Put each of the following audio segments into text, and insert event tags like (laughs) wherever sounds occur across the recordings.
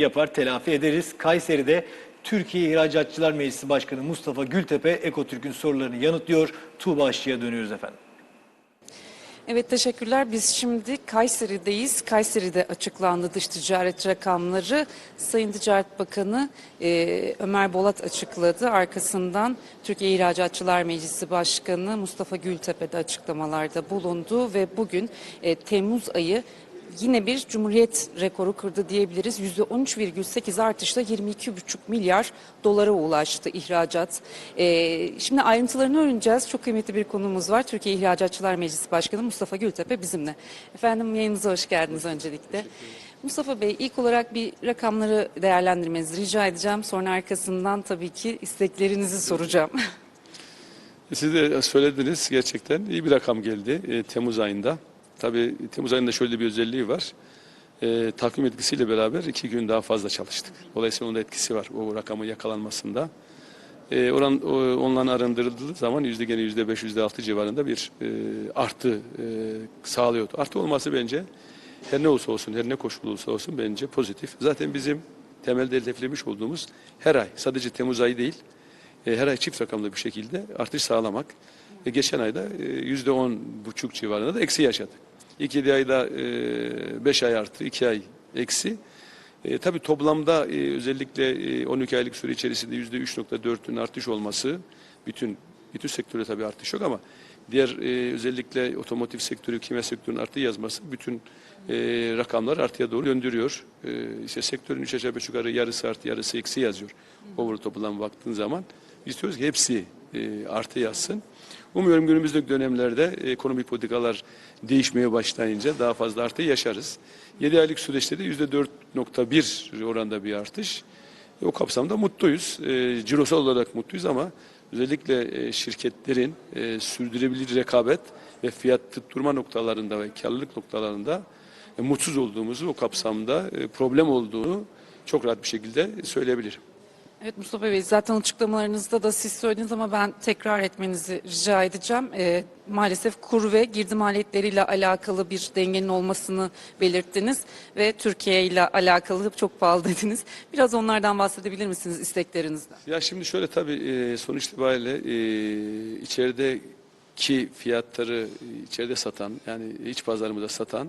yapar telafi ederiz. Kayseri'de Türkiye İhracatçılar Meclisi Başkanı Mustafa Gültepe Ekotürk'ün sorularını yanıtlıyor. Tuğba Aşçı'ya dönüyoruz efendim. Evet teşekkürler. Biz şimdi Kayseri'deyiz. Kayseri'de açıklandı dış ticaret rakamları. Sayın Ticaret Bakanı e, Ömer Bolat açıkladı. Arkasından Türkiye İhracatçılar Meclisi Başkanı Mustafa Gültepe de açıklamalarda bulundu ve bugün e, Temmuz ayı yine bir cumhuriyet rekoru kırdı diyebiliriz. %13,8 artışla 22,5 milyar dolara ulaştı ihracat. Ee, şimdi ayrıntılarını öğreneceğiz. Çok kıymetli bir konumuz var. Türkiye İhracatçılar Meclisi Başkanı Mustafa Gültepe bizimle. Efendim yayınımıza hoş geldiniz öncelikle. Mustafa Bey ilk olarak bir rakamları değerlendirmenizi rica edeceğim. Sonra arkasından tabii ki isteklerinizi soracağım. Siz de söylediniz gerçekten iyi bir rakam geldi e, Temmuz ayında. Tabii Temmuz ayında şöyle bir özelliği var. E, takvim etkisiyle beraber iki gün daha fazla çalıştık. Dolayısıyla onun da etkisi var o rakamın yakalanmasında. E, oran, onların arındırıldığı zaman yüzde gene yüzde beş, yüzde altı civarında bir e, artı e, sağlıyordu. Artı olması bence her ne olsa olsun, her ne koşul olsa olsun bence pozitif. Zaten bizim temelde hedeflemiş olduğumuz her ay, sadece Temmuz ayı değil, e, her ay çift rakamlı bir şekilde artış sağlamak. E, geçen ayda e, yüzde on buçuk civarında da eksi yaşadık. Yedi ayda e, beş ay artı, iki ay eksi. E, tabii toplamda e, özellikle e, 12 aylık süre içerisinde yüzde üç nokta dörtün artış olması, bütün bütün sektörde tabii artış yok ama diğer e, özellikle otomotiv sektörü, kimya sektörünün artı yazması bütün e, rakamlar artıya doğru döndürüyor. E, işte sektörün üç aşağı beş yukarı yarısı artı yarısı eksi yazıyor. Over toplam baktığın zaman. Biz diyoruz ki hepsi e, artı yazsın. Umuyorum günümüzdeki dönemlerde ekonomik politikalar değişmeye başlayınca daha fazla artı yaşarız. 7 aylık süreçte de %4.1 oranda bir artış. O kapsamda mutluyuz. E, cirosal olarak mutluyuz ama özellikle e, şirketlerin e, sürdürülebilir rekabet ve fiyat tutturma noktalarında ve karlılık noktalarında mutsuz olduğumuzu, o kapsamda problem olduğunu çok rahat bir şekilde söyleyebilirim. Evet Mustafa Bey zaten açıklamalarınızda da siz söylediniz ama ben tekrar etmenizi rica edeceğim. Ee, maalesef kur ve girdi maliyetleriyle alakalı bir dengenin olmasını belirttiniz ve Türkiye ile alakalı çok pahalı (laughs) dediniz. Biraz onlardan bahsedebilir misiniz isteklerinizden? Ya şimdi şöyle tabii e, sonuç itibariyle e, içerideki fiyatları e, içeride satan yani iç pazarımızda satan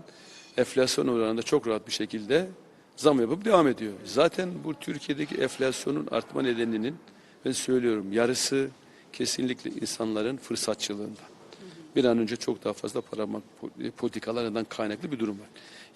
enflasyon oranında çok rahat bir şekilde zam yapıp devam ediyor. Zaten bu Türkiye'deki enflasyonun artma nedeninin ben söylüyorum yarısı kesinlikle insanların fırsatçılığından. Bir an önce çok daha fazla para mak- politikalarından kaynaklı bir durum var.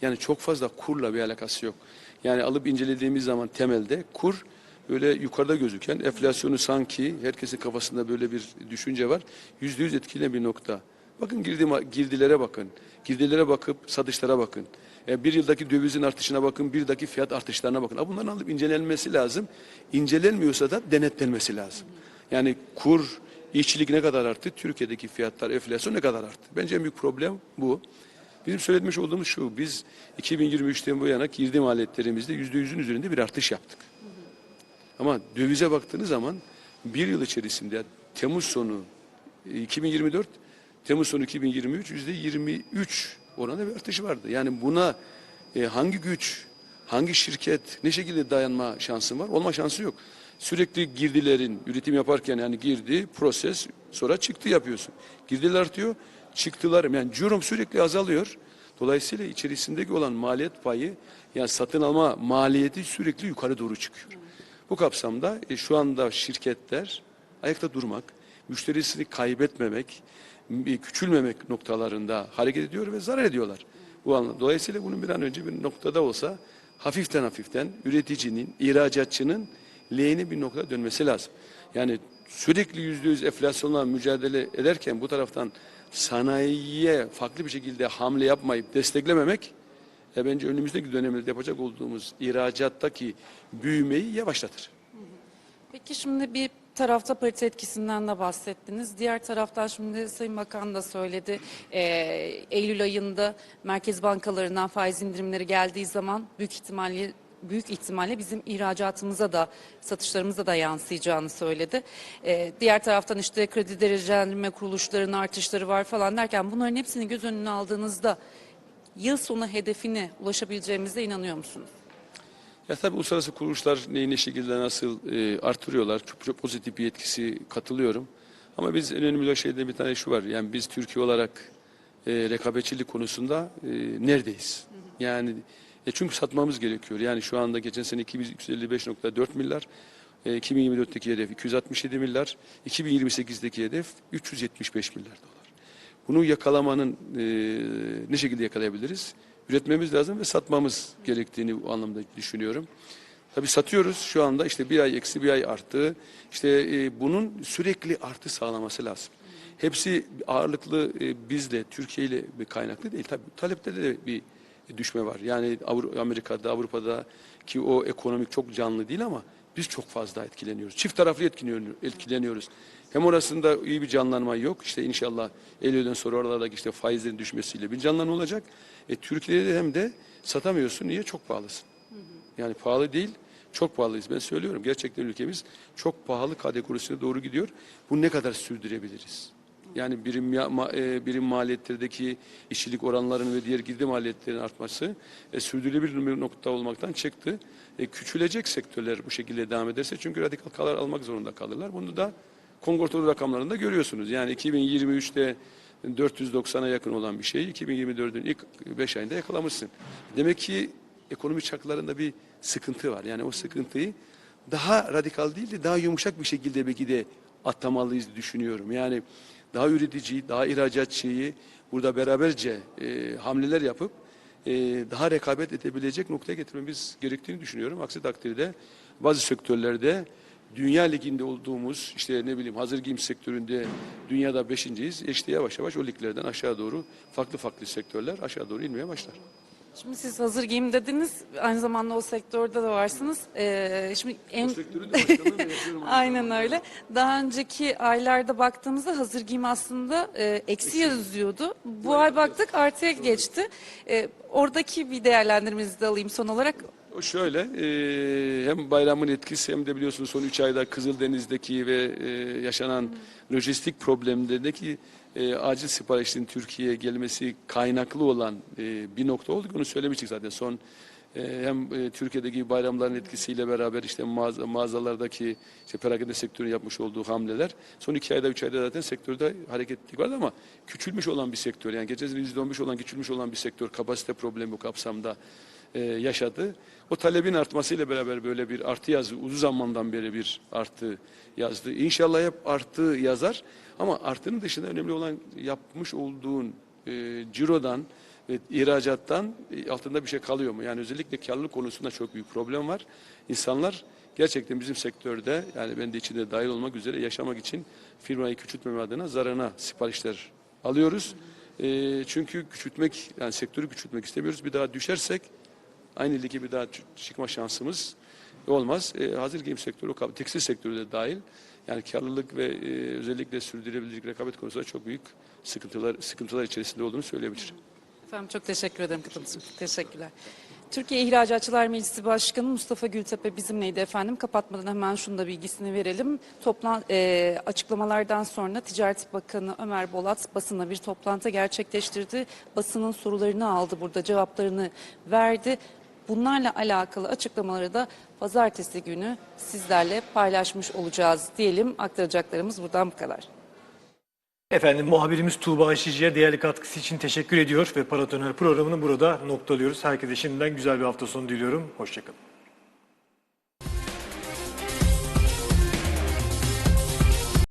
Yani çok fazla kurla bir alakası yok. Yani alıp incelediğimiz zaman temelde kur böyle yukarıda gözüken enflasyonu sanki herkesin kafasında böyle bir düşünce var. Yüzde yüz etkileyen bir nokta. Bakın girdi, girdilere bakın. Girdilere bakıp satışlara bakın. E, bir yıldaki dövizin artışına bakın, bir yıldaki fiyat artışlarına bakın. Ha, Bunların alıp incelenmesi lazım. İncelenmiyorsa da denetlenmesi lazım. Yani kur, işçilik ne kadar arttı? Türkiye'deki fiyatlar, enflasyon ne kadar arttı? Bence en büyük problem bu. Bizim söylemiş olduğumuz şu, biz 2023'ten bu yana girdi maliyetlerimizde yüzde yüzün üzerinde bir artış yaptık. Ama dövize baktığınız zaman bir yıl içerisinde Temmuz sonu e, 2024, Temmuz sonu 2023 yüzde 23 oranında bir artış vardı. Yani buna e, hangi güç, hangi şirket ne şekilde dayanma şansı var? Olma şansı yok. Sürekli girdilerin üretim yaparken yani girdi, proses sonra çıktı yapıyorsun. Girdiler artıyor, çıktılar yani cirom sürekli azalıyor. Dolayısıyla içerisindeki olan maliyet payı yani satın alma maliyeti sürekli yukarı doğru çıkıyor. Bu kapsamda e, şu anda şirketler ayakta durmak, müşterisini kaybetmemek, küçülmemek noktalarında hareket ediyor ve zarar ediyorlar. Bu anlamda. Dolayısıyla bunun bir an önce bir noktada olsa hafiften hafiften üreticinin, ihracatçının lehine bir noktada dönmesi lazım. Yani sürekli yüzde yüz enflasyonla mücadele ederken bu taraftan sanayiye farklı bir şekilde hamle yapmayıp desteklememek e bence önümüzdeki dönemde yapacak olduğumuz ihracattaki büyümeyi yavaşlatır. Peki şimdi bir tarafta parite etkisinden de bahsettiniz. Diğer taraftan şimdi Sayın Bakan da söyledi. Ee, Eylül ayında merkez bankalarından faiz indirimleri geldiği zaman büyük ihtimalle büyük ihtimalle bizim ihracatımıza da satışlarımıza da yansıyacağını söyledi. Ee, diğer taraftan işte kredi derecelendirme kuruluşlarının artışları var falan derken bunların hepsini göz önüne aldığınızda yıl sonu hedefine ulaşabileceğimize inanıyor musunuz? Ya tabii uluslararası kuruluşlar neyi ne şekilde nasıl e, artırıyorlar. Çok, çok pozitif bir etkisi katılıyorum. Ama biz en önemli şeyde bir tane şu var. Yani biz Türkiye olarak e, rekabetçilik konusunda e, neredeyiz? Yani e, çünkü satmamız gerekiyor. Yani şu anda geçen sene 255.4 milyar, e, 2024'teki hedef 267 milyar, 2028'deki hedef 375 milyar dolar. Bunu yakalamanın e, ne şekilde yakalayabiliriz? Üretmemiz lazım ve satmamız gerektiğini bu anlamda düşünüyorum. Tabii satıyoruz şu anda işte bir ay eksi bir ay arttı. İşte e, bunun sürekli artı sağlaması lazım. Hepsi ağırlıklı e, bizle, Türkiye ile kaynaklı değil. Tabii talepte de bir düşme var. Yani Avru- Amerika'da, Avrupa'da ki o ekonomik çok canlı değil ama biz çok fazla etkileniyoruz. Çift taraflı etkileniyor- etkileniyoruz. Hem orasında iyi bir canlanma yok. İşte inşallah Eylül'den sonra oralardaki işte faizlerin düşmesiyle bir canlanma olacak. E, Türkiye'de hem de satamıyorsun. Niye? Çok pahalısın. Yani pahalı değil, çok pahalıyız. Ben söylüyorum gerçekten ülkemiz çok pahalı kategorisine doğru gidiyor. Bunu ne kadar sürdürebiliriz? Yani birim ma, e, birim maliyetlerdeki işçilik oranlarının ve diğer girdi maliyetlerin artması e, sürdürülebilir bir nokta olmaktan çıktı. E, küçülecek sektörler bu şekilde devam ederse çünkü radikal karar almak zorunda kalırlar. Bunu da kongortolu rakamlarında görüyorsunuz. Yani 2023'te 490'a yakın olan bir şeyi 2024'ün ilk 5 ayında yakalamışsın. Demek ki ekonomi çarklarında bir sıkıntı var. Yani o sıkıntıyı daha radikal değil de daha yumuşak bir şekilde belki de atlamalıyız düşünüyorum. Yani daha üretici, daha ihracatçıyı burada beraberce e, hamleler yapıp e, daha rekabet edebilecek noktaya getirmemiz gerektiğini düşünüyorum. Aksi takdirde bazı sektörlerde dünya liginde olduğumuz işte ne bileyim hazır giyim sektöründe dünyada beşinciyiz. İşte yavaş yavaş o liglerden aşağı doğru farklı farklı sektörler aşağı doğru inmeye başlar. Şimdi siz hazır giyim dediniz. Aynı zamanda o sektörde de varsınız. Ee, şimdi en sektörün de. (laughs) Aynen öyle. Daha önceki aylarda baktığımızda hazır giyim aslında e, eksi yazıyordu. Bu ay baktık artıya geçti. E, oradaki bir değerlendirmenizi de alayım son olarak. O şöyle, e, hem bayramın etkisi hem de biliyorsunuz son 3 ayda Kızıldeniz'deki ve e, yaşanan lojistik problemlerindeki e, acil siparişlerin Türkiye'ye gelmesi kaynaklı olan e, bir nokta oldu. Onu söylemiştik zaten. Son e, hem e, Türkiye'deki bayramların etkisiyle beraber işte mağaza, mağazalardaki işte perakende sektörünün yapmış olduğu hamleler. Son iki ayda üç ayda zaten sektörde hareketlilik vardı ama küçülmüş olan bir sektör. Yani geçen sene %15 olan küçülmüş olan bir sektör. Kapasite problemi bu kapsamda e, yaşadı. O talebin artmasıyla beraber böyle bir artı yazı uzun zamandan beri bir artı yazdı. İnşallah hep artı yazar ama artının dışında önemli olan yapmış olduğun e, cirodan ve ihracattan e, altında bir şey kalıyor mu? Yani özellikle karlılık konusunda çok büyük problem var. İnsanlar gerçekten bizim sektörde yani ben de içinde dahil olmak üzere yaşamak için firmayı küçültmeme adına zararına siparişler alıyoruz. E, çünkü küçültmek yani sektörü küçültmek istemiyoruz. Bir daha düşersek aynı lige bir daha çı- çıkma şansımız olmaz. E, hazır giyim sektörü, tekstil sektörü de dahil. Yani karlılık ve e, özellikle sürdürülebilirlik rekabet konusunda çok büyük sıkıntılar sıkıntılar içerisinde olduğunu söyleyebilirim. Efendim çok teşekkür ederim katılımınız için. Teşekkürler. Türkiye İhracatçılar Meclisi Başkanı Mustafa Gültepe bizimleydi efendim. Kapatmadan hemen şunu da bilgisini verelim. Toplan, e, açıklamalardan sonra Ticaret Bakanı Ömer Bolat basına bir toplantı gerçekleştirdi. Basının sorularını aldı burada cevaplarını verdi. Bunlarla alakalı açıklamaları da pazartesi günü sizlerle paylaşmış olacağız diyelim. Aktaracaklarımız buradan bu kadar. Efendim muhabirimiz Tuğba Aşıcı'ya değerli katkısı için teşekkür ediyor ve Paratoner programını burada noktalıyoruz. Herkese şimdiden güzel bir hafta sonu diliyorum. Hoşçakalın.